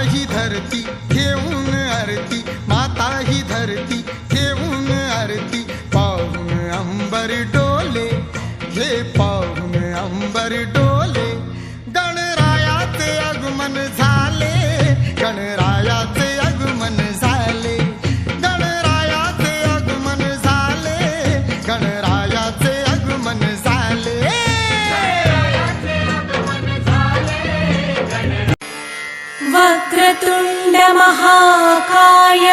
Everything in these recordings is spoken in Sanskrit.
ही धरती, घेऊन आरती. माता ही धरती, घेऊन आरती. पाहून अंबर डोले हे पाहून अंबर डोले. वक्रतुण्डमहाकाय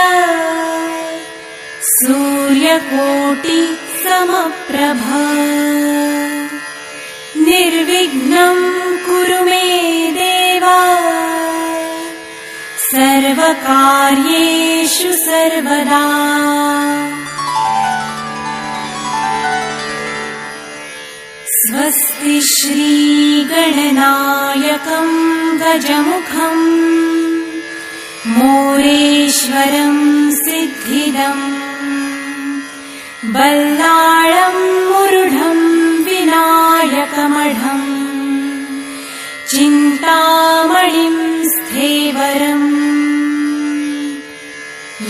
सूर्यकोटि समप्रभा। निर्विघ्नं कुरु मे देव। सर्वकार्येषु सर्वदा। स्वस्ति श्रीगणनायकं गजमुखम् मोरेश्वरं सिद्धिदम्। बल्लाळं मुरुढं विनायकमढम्। चिन्तामणिं स्थेवरम्।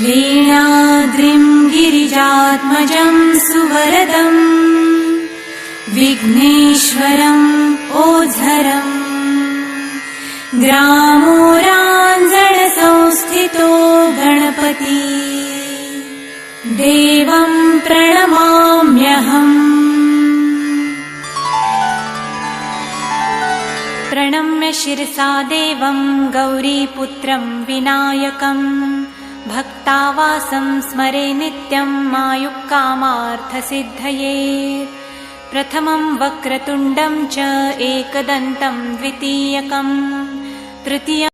लीणाद्रिं गिरिजात्मजं सुवरदम्। विघ्नेश्वरम् ओझरम्। ग्रामोराञ्जनसंस्थितो देवं प्रणमाम्यहम्। प्रणम्य शिरसा देवं गौरीपुत्रं विनायकम् भक्तावासं स्मरे नित्यम् आयुक्कामार्थसिद्धये प्रथमं वक्रतुण्डं च एकदन्तं द्वितीयकम्। तृतीयम्